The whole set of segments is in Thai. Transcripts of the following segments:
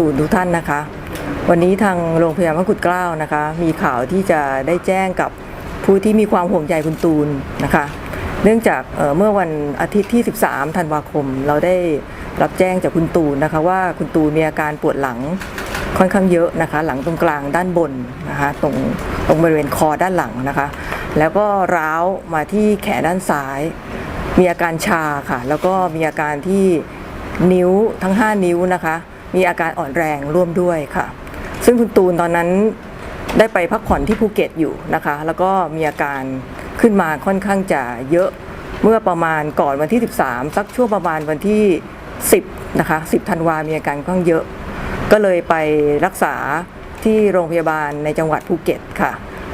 ตูนทุกท่านนะคะ วันนี้ทางโรงพยาบาลพระกุฎเกล้านะคะ มีข่าวที่จะได้แจ้งกับผู้ที่มีความห่วงใยคุณตูนนะคะ เนื่องจากเเมื่อวันอาทิตย์ที่ 13 ธันวาคม เราได้รับแจ้งจากคุณตูนนะคะว่าคุณตูนมีอาการปวดหลังค่อนข้างเยอะนะคะ หลังตรงกลางด้านบนนะคะตรงตรงบริเวณคอด้านหลังนะคะ แล้วก็ร้าวมาที่แขนด้านซ้าย มีอาการชาค่ะ แล้วก็มีอาการที่นิ้วทั้ง 5 นิ้วนะคะ มีอาการอ่อนแรงร่วมด้วยค่ะ ซึ่งคุณตูนตอนนั้นได้ไปพักผ่อนที่ภูเก็ตอยู่นะคะ แล้วก็มีอาการขึ้นมาค่อนข้างจะเยอะเมื่อประมาณก่อนวันที่ 13 สักช่วงประมาณวันที่ 10 นะคะ 10 ธันวามีอาการค่อนข้างเยอะ ก็เลยไปรักษาที่โรงพยาบาลในจังหวัดภูเก็ตค่ะ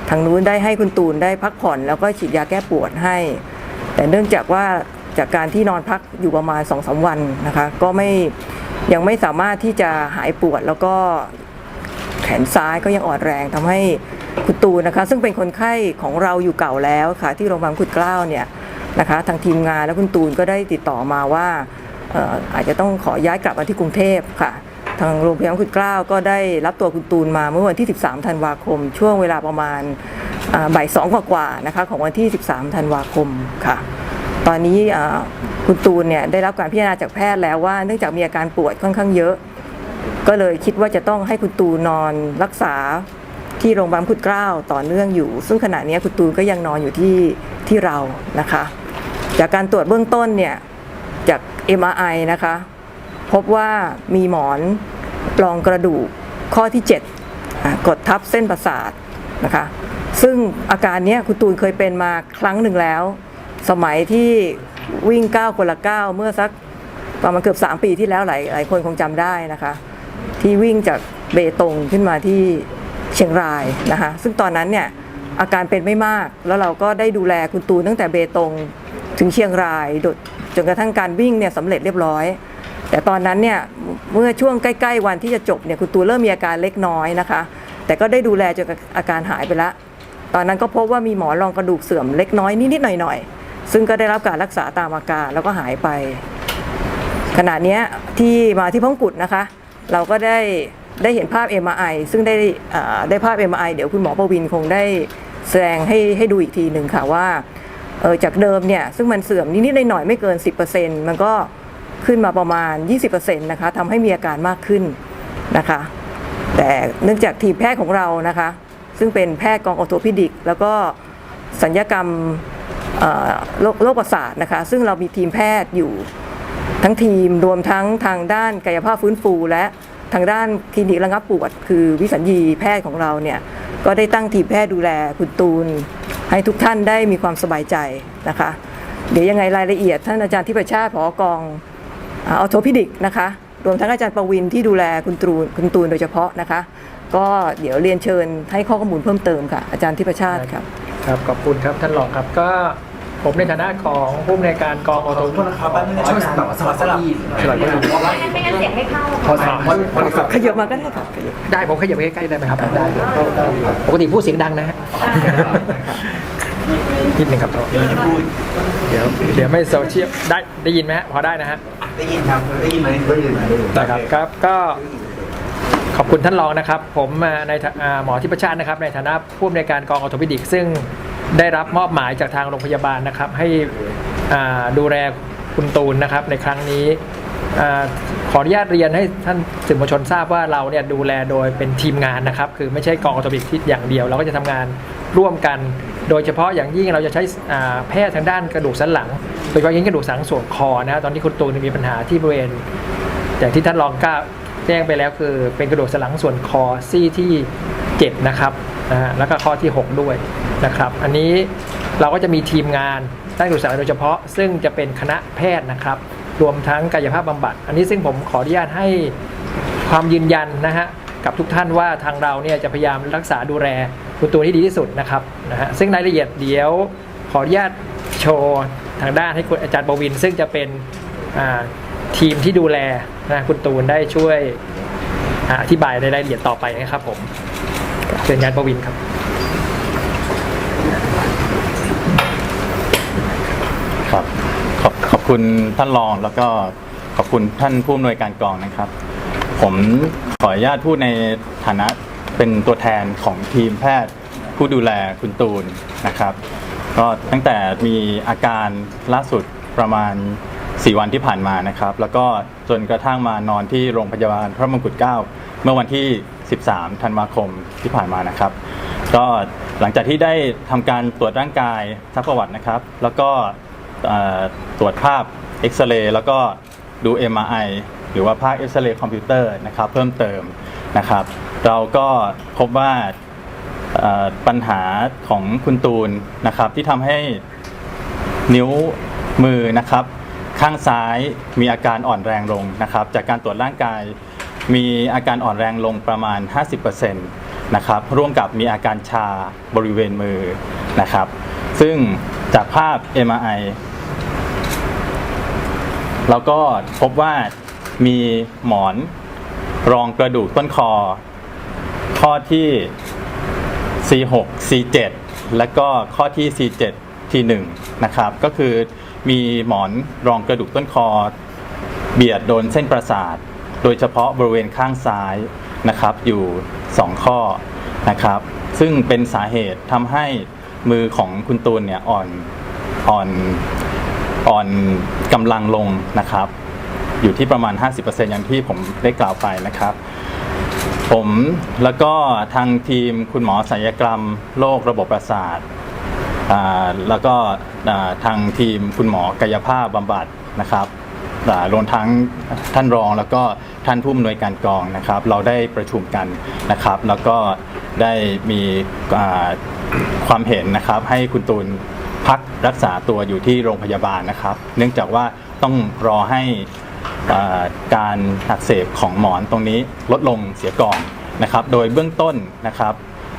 ทางนู้นได้ให้คุณตูนได้พักผ่อนแล้วก็ฉีดยาแก้ปวดให้ แต่เนื่องจากว่าจากการที่นอนพักอยู่ประมาณ2อสวันนะคะ ก็ไม่ ยังไม่สามารถที่จะหายปวดแล้วก็แขนซ้ายก็ยังอ่อนแรงทำให้คุณตูนนะคะ ซึ่งเป็นคนไข้ของเราอยู่เก่าแล้วค่ะ ที่โรงพยาบาลขุดเกล้าเนี่ยนะคะทางทีมงานและคุณตูนก็ได้ติดต่อมาว่าอออาจจะต้องขอย้ายกลับมาที่กรุงเทพค่ะ ทางโรงพยาบาลขุดเกล้าก็ได้รับตัวคุณตูนมาเมื่อวันที่ 13 ธันวาคม ช่วงเวลาประมาณบ่ายสองกว่าๆนะคะของวันที่ 13 ธันวาคมค่ะ ตอนนี้คุณตูนเนี่ยได้รับการพิจารณาจากแพทย์แล้วว่าเนื่องจากมีอาการปวดค่อนข้างเยอะ ก็เลยคิดว่าจะต้องให้คุณตูนนอนรักษาที่โรงพยาบาลพุทธเกล้าต่อเนื่องอยู่ ซึ่งขณะนี้คุณตูนก็ยังนอนอยู่ที่ที่เรานะคะ จากการตรวจเบื้องต้นเนี่ยจาก MRI นะคะ พบว่ามีหมอนรองกระดูกข้อที่ 7 กดทับเส้นประสาทนะคะ ซึ่งอาการนี้คุณตูนเคยเป็นมาครั้งหนึ่งแล้ว สมัยที่วิ่งก้าวคนละก้าวเมื่อสักประมาณเกือบ 3 ปีที่แล้วหลายหลายคนคงจำได้นะคะ ที่วิ่งจากเบตงขึ้นมาที่เชียงรายนะคะ ซึ่งตอนนั้นเนี่ยอาการเป็นไม่มากแล้วเราก็ได้ดูแลคุณตูนตั้งแต่เบตงถึงเชียงรายดจนกระทั่งการวิ่งเนี่ยสำเร็จเรียบร้อย แต่ตอนนั้นเนี่ยเมื่อช่วงใกล้ ๆ วันที่จะจบเนี่ยคุณตูนเริ่มมีอาการเล็กน้อยนะคะ แต่ก็ได้ดูแลจนอาการหายไปละ ตอนนั้นก็พบว่ามีหมอนรองกระดูกเสื่อมเล็กน้อยนิดๆหน่อยๆ ซึ่งก็ได้รับการรักษาตามอาการแล้วก็หายไป ขณะนี้ที่มาที่พ้องกุฎนะคะ เราก็ได้ได้เห็นภาพ MRI ซึ่งได้ได้ภาพ MRI เดี๋ยวคุณหมอประวินคงได้แสดงให้ให้ดูอีกทีหนึ่งค่ะว่าเออจากเดิมเนี่ยซึ่งมันเสื่อมนิดๆหน่อยๆไม่เกิน 10%มันก็ขึ้นมาประมาณ 20%นะคะทำให้มีอาการมากขึ้นนะคะ แต่เนื่องจากทีมแพทย์ของเรานะคะ ซึ่งเป็นแพทย์กองออโทพิดิก แล้วก็สัญญกรรม โรคประสาทนะคะ ซึ่งเรามีทีมแพทย์อยู่ทั้งทีมรวมทั้งทางด้านกายภาพฟื้นฟู และทางด้านคลินิกระงับปวด คือวิสัญญีแพทย์ของเราเนี่ยก็ได้ตั้งทีมแพทย์ดูแลคุณตูน ให้ทุกท่านได้มีความสบายใจนะคะ เดี๋ยวยังไงรายละเอียดท่านอาจารย์ทิพชาติผอกองออโทพิดิกนะคะรวมทั้งอาจารย์ประวินที่ดูแลคุณตูนคุณตูนโดยเฉพาะนะคะ ก็เดี๋ยวเรียนเชิญให้ข้อมูลเพิ่มเติมค่ะ อาจารย์ทิพชาติครับ ครับขอบคุณครับท่านรองครับก็ผมในฐานะของผู้อำนวยการกองออโต้โทษนะครับแป๊บนึงช่วยแบบสลับสลับสลับก็อยู่ไม่งั้นเสียงไม่เข้าพอสามพอสามขยับมาก็ได้ค่ะขยับได้ผมขยับไปใกล้ๆได้ไหมครับได้ปกติพูดเสียงดังนะฮะนิดหนึ่งครับเดี๋ยวเดี๋ยวไม่โซเชียลได้ได้ยินไหมฮะพอได้นะฮะได้ยินครับได้ยินไหมได้ยินนะครับครับก็ ขอบคุณท่านรองนะครับ ผมในฐาอ่าหมอทิพชาตินะครับ ในฐานะผู้อำนวยการกองออโทพิดิก ซึ่งได้รับมอบหมายจากทางโรงพยาบาลนะครับ ให้ดูแลคุณตูนนะครับในครั้งนี้ขออนุญาตเรียนให้ท่านสื่อมวลชนทราบว่าเราเนี่ยดูแลโดยเป็นทีมงานนะครับ คือไม่ใช่กองออโทพิดิกที่อย่างเดียว เราก็จะทำงานร่วมกัน โดยเฉพาะอย่างยิ่งเราจะใช้แพทย์ทางด้านกระดูกสันหลัง โดยเฉพาะยิ่งกระดูกสันหลังส่วนคอนะตอนนี้คุณตูนมีปัญหาที่บริเวณอย่างที่ท่านรองก้า แจ้งไปแล้วคือเป็นกระดูกสันหลังส่วนคอซี่ที่ 7 นะครับนะฮะแล้วก็ข้อที่ 6 ด้วยนะครับ อันนี้เราก็จะมีทีมงานด้านกระดูกสันหลังโดยเฉพาะ ซึ่งจะเป็นคณะแพทย์นะครับ รวมทั้งกายภาพบำบัด อันนี้ซึ่งผมขออนุญาตให้ความยืนยันนะฮะกับทุกท่านว่าทางเราเนี่ยจะพยายามรักษาดูแลคุณตูนที่ดีที่สุดนะครับนะฮะซึ่งรายละเอียดเดี๋ยวขออนุญาตโชว์ทางด้านให้คุณอาจารย์ปวิน ซึ่งจะเป็นอ่า ทีมที่ดูแลนะคุณตูนได้ช่วยอธิบายในรายละเอียดต่อไปนะครับผมเชิญยานประวินครับ ครับขอบขอบคุณท่านรองแล้วก็ขอบคุณท่านผู้อำนวยการกองนะครับ ผมขออนุญาตพูดในฐานะเป็นตัวแทนของทีมแพทย์ผู้ดูแลคุณตูนนะครับ ก็ตั้งแต่มีอาการล่าสุดประมาณ 4 วันที่ผ่านมานะครับ แล้วก็จนกระทั่งมานอนที่โรงพยาบาลพระมงกุฎเกล้าเมื่อวันที่ 13 ธันวาคมที่ผ่านมานะครับ ก็หลังจากที่ได้ทำการตรวจร่างกายซักประวัตินะครับ แล้วก็ตรวจภาพเอ็กซเรย์แล้วก็ดู MRI หรือว่าภาพเอ็กซเรย์คอมพิวเตอร์นะครับเพิ่มเติมนะครับ เราก็พบว่าปัญหาของคุณตูนนะครับที่ทำให้นิ้วมือนะครับ ข้างซ้ายมีอาการอ่อนแรงลงนะครับ จากการตรวจร่างกายมีอาการอ่อนแรงลงประมาณ 50%นะครับ ร่วมกับมีอาการชาบริเวณมือนะครับ ซึ่งจากภาพ MRI เราก็พบว่ามีหมอนรองกระดูกต้นคอ ข้อที่ C6 C7 และก็ข้อที่ C7 T1 นะครับ ก็คือ มีหมอนรองกระดูกต้นคอ เบียดโดนเส้นประสาท โดยเฉพาะบริเวณข้างซ้ายนะครับ อยู่ 2 ข้อนะครับ ซึ่งเป็นสาเหตุทำให้มือของคุณตูนเนี่ยอ่อนอ่อนอ่อนกำลังลงนะครับ อยู่ที่ประมาณ 50%อย่างที่ผมได้กล่าวไปนะครับ ผมแล้วก็ทางทีมคุณหมอศัลยกรรมโรคระบบประสาท แล้วก็ทางทีมคุณหมอกายภาพบำบัดนะครับรวมทั้งท่านรองแล้วก็ท่านผู้อำนวยการกองนะครับ เราได้ประชุมกันนะครับ แล้วก็ได้มีความเห็นนะครับ ให้คุณตูนพักรักษาตัวอยู่ที่โรงพยาบาลนะครับ เนื่องจากว่าต้องรอให้การอักเสบของหมอนตรงนี้ลดลงเสียก่อนนะครับ โดยเบื้องต้นนะครับ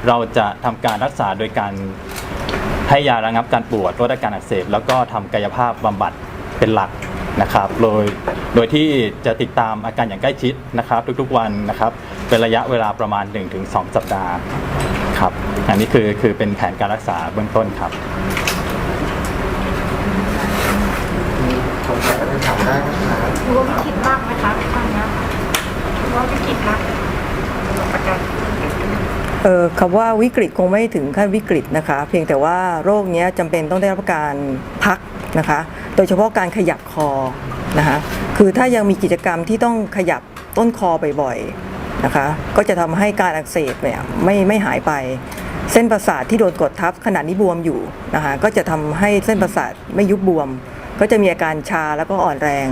เราจะทำการรักษาโดยการ ให้ยาระงับการปวดลดอาการอักเสบแล้วก็ทำกายภาพบำบัดเป็นหลักนะครับโดยโดยที่จะติดตามอาการอย่างใกล้ชิดนะครับ ทุกๆวันนะครับเป็นระยะเวลาประมาณ 1-2 สัปดาห์ครับอันนี้คือคือเป็นแผนการรักษาเบื้องต้นครับสงสัยอะไรถามได้นะครับถือว่าวิกฤตมากไหมคะทางนี้ถือว่าวิกฤตมากสำหรับประกัน เออคำว่าวิกฤตคงไม่ถึงขั้นวิกฤตนะคะ เพียงแต่ว่าโรคนี้จำเป็นต้องได้รับการพักนะคะ โดยเฉพาะการขยับคอนะคะคือถ้ายังมีกิจกรรมที่ต้องขยับต้นคอบ่อยๆนะคะ ก็จะทำให้การอักเสบเนี่ยไม่ไม่หายไป เส้นประสาทที่โดนกดทับขณะนี้บวมอยู่นะคะก็จะทำให้เส้นประสาทไม่ยุบบวม ก็จะมีอาการชาแล้วก็อ่อนแรง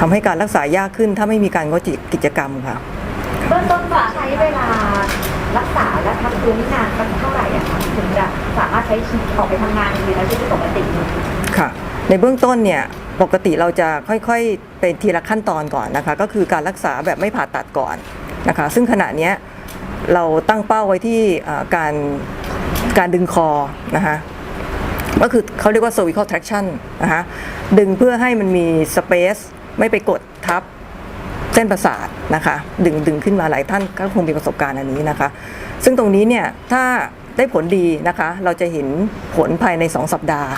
ทำให้การรักษายากขึ้นถ้าไม่มีการงดกิจกรรมค่ะเบื้องต้นจะใช้เวลา รักษาและพักฟื้นนานสักเท่าไหร่อะคะถึงจะสามารถใช้ชีวิตออกไปทำงานใช้ชีวิตปกติค่ะ ในเบื้องต้นเนี่ยปกติเราจะค่อยๆเป็นทีละขั้นตอนก่อนนะคะ ก็คือการรักษาแบบไม่ผ่าตัดก่อนนะคะ ซึ่งขณะเนี้ยเราตั้งเป้าไว้ที่การการดึงคอนะคะก็คือเขาเรียกว่า cervical traction นะคะดึงเพื่อให้มันมี space ไม่ไปกดทับ เส้นประสาทนะคะ ดึงดึงขึ้นมาหลายท่านก็คงมีประสบการณ์อันนี้นะคะ ซึ่งตรงนี้เนี่ยถ้าได้ผลดีนะคะ เราจะเห็นผลภายใน 2 สัปดาห์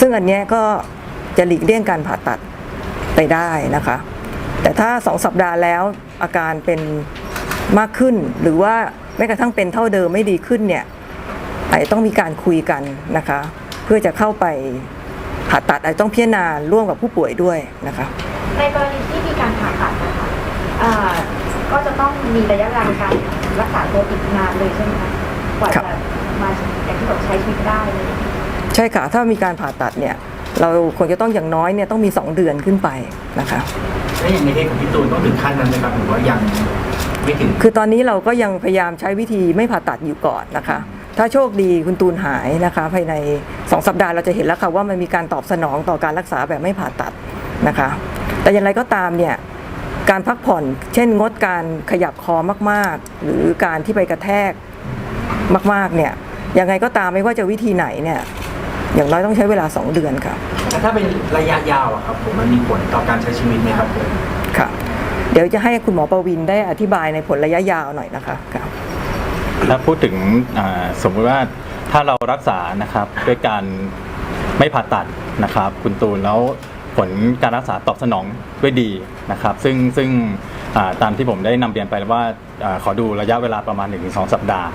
ซึ่งอันนี้ก็จะหลีกเลี่ยงการผ่าตัดไปได้นะคะ แต่ถ้า 2 สัปดาห์แล้วอาการเป็นมากขึ้น หรือว่าแม้กระทั่งเป็นเท่าเดิมไม่ดีขึ้นเนี่ยอาจจะต้องมีการคุยกันนะคะ เพื่อจะเข้าไปผ่าตัดอาจจะต้องพิจารณาร่วมกับผู้ป่วยด้วยนะคะในกรณีที่มีการผ่าตัดนะ อ่าก็จะต้องมีระยะเวลาในการรักษาตัวอีกนานเลยใช่ไหมคะกว่าครัจะบมาอย่างที่บอกใช้ชีวิตได้เลยใช่ค่ะ ถ้ามีการผ่าตัดเนี่ย เราควรจะต้องอย่างน้อยเนี่ยต้องมี 2 เดือนขึ้นไปนะคะแล้วอย่างในเคสของพี่ตูนต้องถึงขั้นนั้นไหมครับหรือว่ายังไม่ถึงคือตอนนี้เราก็ยังพยายามใช้วิธีไม่ผ่าตัดอยู่ก่อนนะคะ ถ้าโชคดีคุณตูนหายนะคะ ภายใน 2 สัปดาห์เราจะเห็นแล้วค่ะว่ามันมีการตอบสนองต่อการรักษาแบบไม่ผ่าตัดนะคะ แต่อย่างไรก็ตามเนี่ย การพักผ่อน เช่นงดการขยับคอมากๆ หรือการที่ไปกระแทกมากๆเนี่ยยังไงก็ตามไม่ว่าจะวิธีไหนเนี่ยอย่างน้อยต้องใช้เวลา 2 เดือนค่ะแต่ถ้าเป็นระยะยาวอะครับผมมันมีผลต่อการใช้ชีวิตไหมครับผมค่ะ เดี๋ยวจะให้คุณหมอประวินได้อธิบายในผลระยะยาวหน่อยนะคะค่ะถ้าพูดถึงอ่าสมมุติว่าถ้าเรารักษานะครับด้วยการไม่ผ่าตัดนะครับ คุณตูนแล้ว ผลการรักษาตอบสนองด้วยดีนะครับ ซึ่งซึ่งตามที่ผมได้นำเรียนไปว่าอขอดูระยะเวลาประมาณ 1-2 สัปดาห์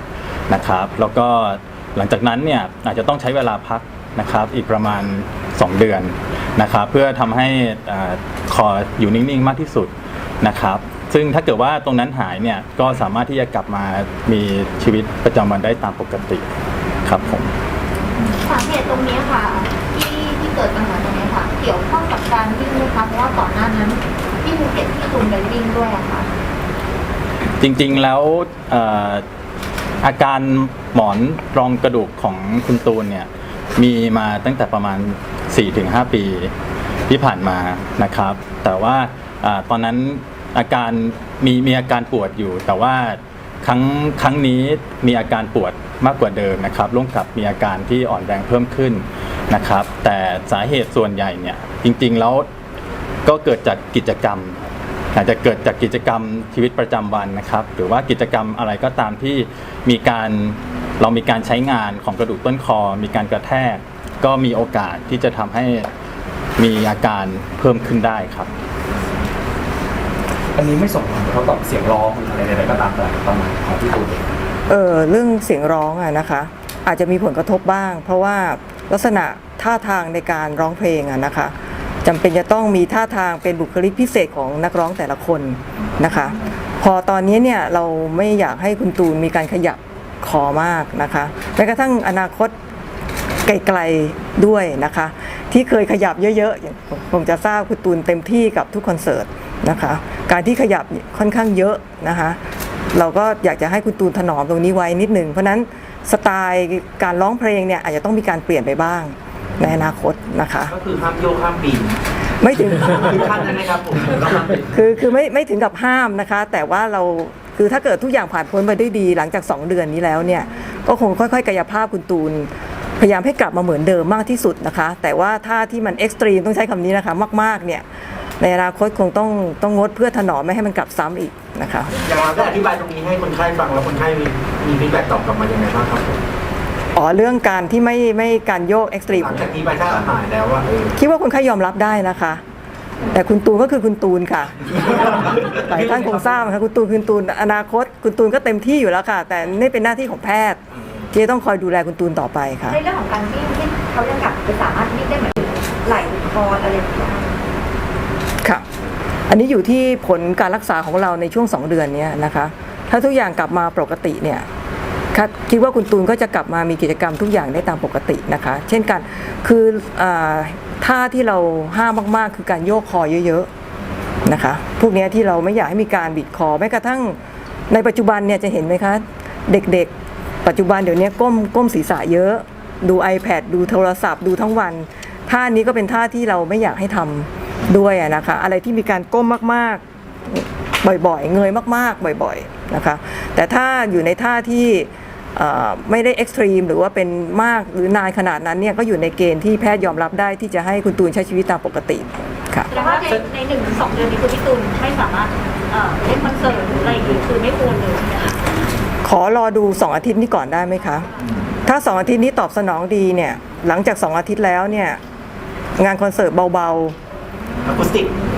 นะครับ แล้วก็หลังจากนั้นเนี่ยอาจจะต้องใช้เวลาพักนะครับอีกประมาณ 2 เดือนนะครับ เพื่อทำให้อ่าคออยู่นิ่งๆ มากที่สุดนะครับ ซึ่งถ้าเกิดว่าตรงนั้นหายเนี่ยก็สามารถที่จะกลับมามีชีวิตประจำวันได้ตามปกติครับผมสาเหตุตรงนี้ค่ะ ก่อนหน้านั้นที่ภูเก็ตที่ตูนไปวิ่งด้วยอะค่ะจริงๆแล้วเอ่ออาการหมอนรองกระดูกของคุณตูนเนี่ยมีมาตั้งแต่ประมาณ 4-5 ปีที่ผ่านมานะครับ แต่ว่าอาตอนนั้นอาการมีมีอาการปวดอยู่ แต่ว่าครั้งครั้งนี้มีอาการปวดมากกว่าเดิมนะครับร่วมกับมีอาการที่อ่อนแรงเพิ่มขึ้นนะครับ แต่สาเหตุส่วนใหญ่เนี่ยจริงๆแล้ว ก็เกิดจากกิจกรรม อาจจะเกิดจากกิจกรรมชีวิตประจำวันนะครับ หรือว่ากิจกรรมอะไรก็ตามที่มีการเรามีการใช้งานของกระดูกต้นคอ มีการกระแทก ก็มีโอกาสที่จะทำให้มีอาการเพิ่มขึ้นได้ครับ อันนี้ไม่ส่งผลกระทบต่อเสียงร้องอะไรใดๆก็ตามแต่ประมาณของพี่ตูนเองเออเรื่องเสียงร้องอะนะคะ อาจจะมีผลกระทบบ้าง เพราะว่าลักษณะท่าทางในการร้องเพลงอะนะคะ จำเป็นจะต้องมีท่าทางเป็นบุคลิกพิเศษของนักร้องแต่ละคนนะคะ พอตอนนี้เนี่ยเราไม่อยากให้คุณตูนมีการขยับคอมากนะคะแม้กระทั่งอนาคตไกลๆด้วยนะคะ ที่เคยขยับเยอะๆคงจะทราบคุณตูนเต็มที่กับทุกคอนเสิร์ตนะคะ การที่ขยับค่อนข้างเยอะนะคะ เราก็อยากจะให้คุณตูนถนอมตรงนี้ไว้นิดหนึ่งเพราะฉะนั้นสไตล์การร้องเพลงเนี่ยอาจจะต้องมีการเปลี่ยนไปบ้าง ในอนาคตนะคะ ก็คือห้ามโยกห้ามปีนไม่ถึงคือขั้นนั้นนะครับผมก็ห้ามปีนคือคือไม่ไม่ถึงกับห้ามนะคะ แต่ว่าเราคือถ้าเกิดทุกอย่างผ่านพ้นไปด้วยดีหลังจาก 2 เดือนนี้แล้วเนี่ยก็คงค่อยๆ กายภาพคุณตูน พยายามให้กลับมาเหมือนเดิมมากที่สุดนะคะ แต่ว่าถ้าที่มันเอ็กซ์ตรีมต้องใช้คำนี้นะคะมากๆเนี่ยในอนาคตคงต้องต้องงดเพื่อถนอมไม่ให้มันกลับซ้ำอีกนะคะอย่างเราได้อธิบายตรงนี้ให้คนไข้ฟังแล้วคนไข้มีมีฟีดแบ็กตอบกลับมายังไงบ้างครับผม อ๋อเรื่องการที่ไม่ไม่การโยกเอ็กซ์ตรีมหลังจากนี้ไปถ้าหายแล้วว่าเออคิดว่าคนไข้ยอมรับได้นะคะ แต่คุณตูนก็คือคุณตูนค่ะหลายท่านคงทราบนะคะคุณตูนคุณตูนอนาคต คุณตูนก็เต็มที่อยู่แล้วค่ะ แต่นี่เป็นหน้าที่ของแพทย์ที่จะต้องคอยดูแลคุณตูนต่อไปค่ะในเรื่องของการวิ่งที่เขายังกลับไปสามารถวิ่งได้เหมือนไหล่คออะไรอย่างเงี้ยค่ะ อันนี้อยู่ที่ผลการรักษาของเราในช่วง 2 เดือนเนี้ยนะคะ ถ้าทุกอย่างกลับมาปกติเนี่ย คคิดว่าคุณตูนก็จะกลับมามีกิจกรรมทุกอย่างได้ตามปกตินะคะ เช่นกันคืออท่าที่เราห้ามมาก ๆ คือการโยกคอเยอะ ๆ นะคะ พวกนี้ที่เราไม่อยากให้มีการบิดคอแม้กระทั่งในปัจจุบันเนี่ยจะเห็นไหมคะ เด็กๆ ปัจจุบันเดี๋ยวนี้ก้มก้มศีรษะเยอะ ดู iPad ดูโทรศัพท์ดูทั้งวัน ท่านี้ก็เป็นท่าที่เราไม่อยากให้ทำด้วยนะคะ อะไรที่มีการก้มมากๆบ่อยๆ เงยมากๆ บ่อยๆ นะคะ แต่ถ้าอยู่ในท่าที่ ไม่ได้เอ็กซ์ตรีมหรือว่าเป็นมากหรือนานขนาดนั้นเนี่ยก็อยู่ในเกณฑ์ที่แพทย์ยอมรับได้ที่จะให้คุณตูนใช้ชีวิตตามปกติค่ะแล้วว่าในในหนึ่งถึงสองเดือนนี้คือพี่ตูนไม่สามารถเอ่อเล่นคอนเสิร์ตหรืออะไรอย่างงี้คือไม่ควรเลยใช่ไหมคะขอรอดู 2 อาทิตย์นี้ก่อนได้ไหมคะ ถ้า 2 อาทิตย์นี้ตอบสนองดีเนี่ยหลังจาก 2 อาทิตย์แล้วเนี่ยงานคอนเสิร์ตเบาอะคูสติกๆ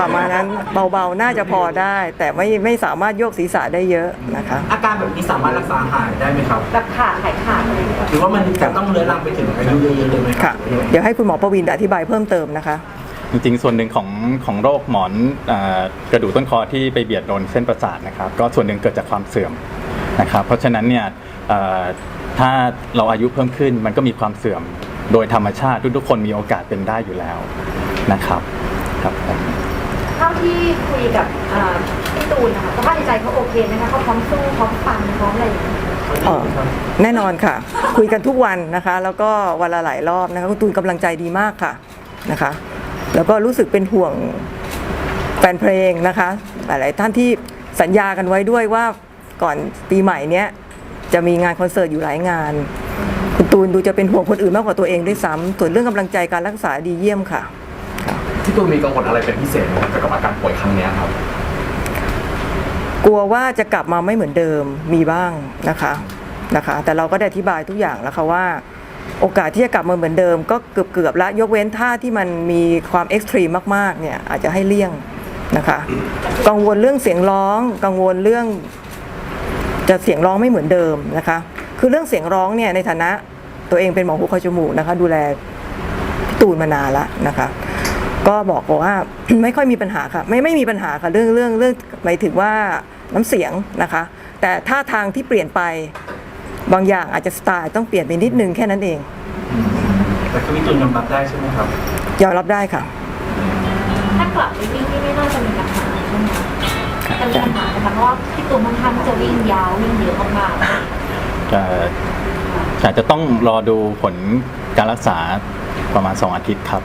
ประมาณนั้นเบาๆน่าจะพอได้ แต่ไม่ไม่สามารถโยกศีรษะได้เยอะนะคะ อาการแบบนี้สามารถรักษาหายได้ไหมครับแบบขาดหายขาดอะไรอย่างเงี้ยหรือว่ามันจะต้องเลื้อรังไปถึงอายุเยอะๆเลยไหมคค่ะรัเดี๋ยวให้คุณหมอประวินอธิบายเพิ่มเติมนะคะ จริงๆ ส่วนหนึ่งของของโรคหมอนอากระดูกต้นคอที่ไปเบียดโดนเส้นประสาทนะครับ ก็ส่วนหนึ่งเกิดจากความเสื่อมนะครับ เพราะฉะนั้นเนี่ยเอ่อถ้าเราอายุเพิ่มขึ้นมันก็มีความเสื่อมโดยธรรมชาติทุกๆคนมีโอกาสเป็นได้อยู่แล้วนะครับ ครับผมเท่าที่คุยกับเอ่อพี่ตูนนะคะสภาพจิตใจเขาโอเคไหมคะเขาพร้อมสู้พร้อมฟังพร้อมอะไรอย่างเงี้ยเอ่อแน่นอนค่ะ คุยกันทุกวันนะคะ แล้วก็วันละหลายรอบนะคะคุณตูนกำลังใจดีมากค่ะนะคะ แล้วก็รู้สึกเป็นห่วงแฟนเพลงนะคะ หลายๆท่านที่สัญญากันไว้ด้วยว่าก่อนปีใหม่เนี้ยจะมีงานคอนเสิร์ตอยู่หลายงาน คุณตูนดูจะเป็นห่วงคนอื่นมากกว่าตัวเองด้วยซ้ำส่วนเรื่องกำลังใจการรักษาดีเยี่ยมค่ะ ที่ตูนมีกังวลอะไรเป็นพิเศษไหมครับเกี่ยวกับอาการป่วยครั้งเนี้ยครับ กลัวว่าจะกลับมาไม่เหมือนเดิมมีบ้างนะคะนะคะ แต่เราก็ได้อธิบายทุกอย่างแล้วค่ะว่า โอกาสที่จะกลับมาเหมือนเดิม ก็เกือบเกือบๆละยกเว้นท่าที่มันมีความเอ็กซ์ตรีมมากๆเนี่ยอาจจะให้เลี่ยงนะคะ กังวลเรื่องเสียงร้อง กังวลเรื่อง จะเสียงร้องไม่เหมือนเดิมนะคะ คือเรื่องเสียงร้องเนี่ยในฐานะตัวเองเป็นหมอหูคอจมูกนะคะ ดูแลพี่ตูนมานานล้วนะคะ ก็บอกว่าไม่ค่อยมีปัญหาค่ะ ไม่ไม่มีปัญหาค่ะเรื่องเรื่องเรื่องหมายถึงว่าน้ำเสียงนะคะ แต่ท่าทางที่เปลี่ยนไปบางอย่างอาจจะสไตล์ต้องเปลี่ยนไปนิดนึงแค่นั้นเอง แต่คือพี่ตูนยอมรับได้ใช่ไหมครับยอมรับได้ค่ะ ถ้ากลับไปวิ่งนี่ไม่น่าจะมีปัญหาใช่ไหมคะจะมีปัญหานะคะเพราะว่าพี่ตูนค่อนข้างจะวิ่งยาววิ่งเยอะมากๆจะอาจจะต้องรอดูผลการรักษาประมาณ 2 อาทิตย์ครับ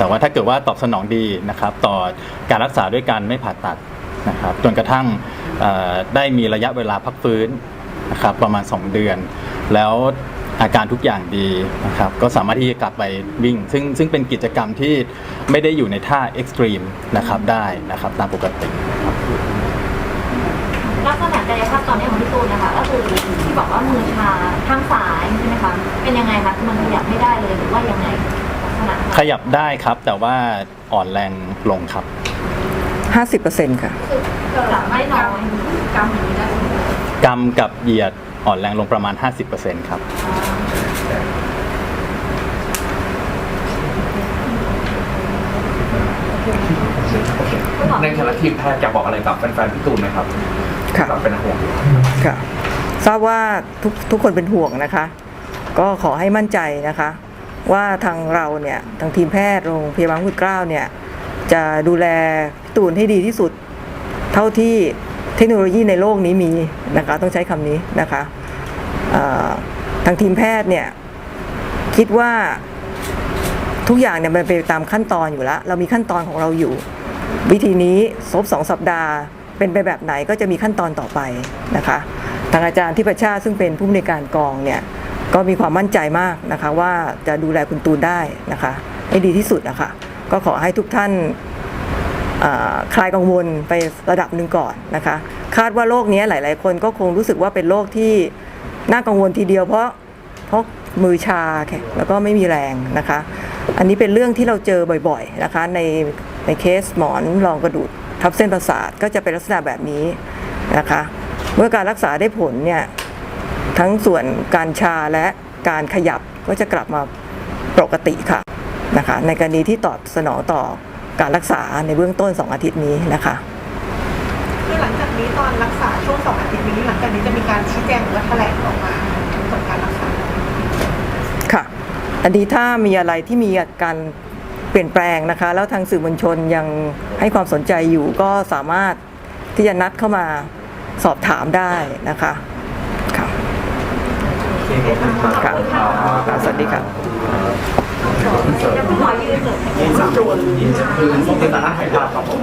แต่ว่าถ้าเกิดว่าตอบสนองดีนะครับต่อการรักษาด้วยการไม่ผ่าตัดนะครับจนกระทั่งได้มีระยะเวลาพักฟื้นนะครับประมาณ 2 เดือน แล้วอาการทุกอย่างดีนะครับก็สามารถที่จะกลับไปวิ่ง ซึ่งซึ่งเป็นกิจกรรมที่ไม่ได้อยู่ในท่าเอ็กซ์ตรีมนะครับได้นะครับตามปกติลักษณะกายภาพตอนนี้ของพี่ตูนนะคะก็คือที่บอกว่ามือชาข้างซ้ายใช่ไหมคะเป็นยังไงคะมันขยับไม่ได้เลยหรือว่ายังไง ลักษณะขยับได้ครับ แต่ว่าอ่อนแรงลงครับ50%ค่ะกลับไม่น้อยกำอย่างนี้ได้กำกับเหยียดอ่อนแรงลงประมาณ 50%ครับ ในฐานะทีมแพทย์อยากบอกอะไรกับแฟนๆพี่ตูนไหมครับค่ะ เราเป็นห่วงอยู่ค่ะ ทราบว่าทุกทุกคนเป็นห่วงนะคะ ก็ขอให้มั่นใจนะคะ ว่าทางเราเนี่ยทางทีมแพทย์โรงพยาบาลพุทธเกล้าเนี่ยจะดูแลตูนให้ดีที่สุด เท่าที่เทคโนโลยีในโลกนี้มีนะคะต้องใช้คำนี้นะคะทางทีมแพทย์เนี่ยคิดว่าทุกอย่างเนี่ยมันเป็นไปตามขั้นตอนอยู่แล้ว เรามีขั้นตอนของเราอยู่ วิธีนี้ครบสองสัปดาห์ เป็นไปแบบไหนก็จะมีขั้นตอนต่อไปนะคะทางอาจารย์ที่ประชาซึ่งเป็นผู้อำนวยการกองเนี่ย ก็มีความมั่นใจมากนะคะว่าจะดูแลคุณตูนได้นะคะให้ดีที่สุดนะคะก็ขอให้ทุกท่านคลายกังวลไประดับหนึ่งก่อนนะคะ คาดว่าโรคนี้หลาย ๆ คนก็คงรู้สึกว่าเป็นโรคที่น่ากังวลทีเดียวเพราะเพราะมือชาแข็งแล้วก็ไม่มีแรงนะคะ อันนี้เป็นเรื่องที่เราเจอบ่อย ๆ นะคะในในเคสหมอนรองกระดูกทับเส้นประสาทก็จะเป็นลักษณะแบบนี้นะคะ เมื่อการรักษาได้ผลเนี่ย ทั้งส่วนการชาและการขยับก็จะกลับมาปกติค่ะนะคะในกรณีที่ตอบสนองต่อการรักษาในเบื้องต้น 2 อาทิตย์นี้นะคะคือหลังจากนี้ตอนรักษาช่วงสองอาทิตย์นี้หลังจากนี้จะมีการชี้แจงหรือว่าแถลงออกมาผลการรักษาค่ะอันนี้ถ้ามีอะไรที่มีการเปลี่ยนแปลงนะคะ แล้วทางสื่อมวลชนยังให้ความสนใจอยู่ก็สามารถที่จะนัดเข้ามาสอบถามได้นะคะค่ะ ค่ะค่ะสวัสดีค่ะแล้วคุณหมอยืนเลยยินสามคนยินคือในฐานะถ่ายภาพครับผม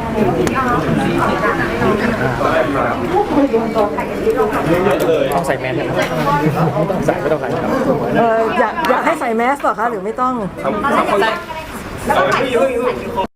ต้องใส่แมสนะครับไม่ต้องใส่ไม่ต้องใส่ครับเอออยากอยากให้ใส่แมสเหรอคะหรือไม่ต้องตอนแรกอยากได้แล้วก็ใส่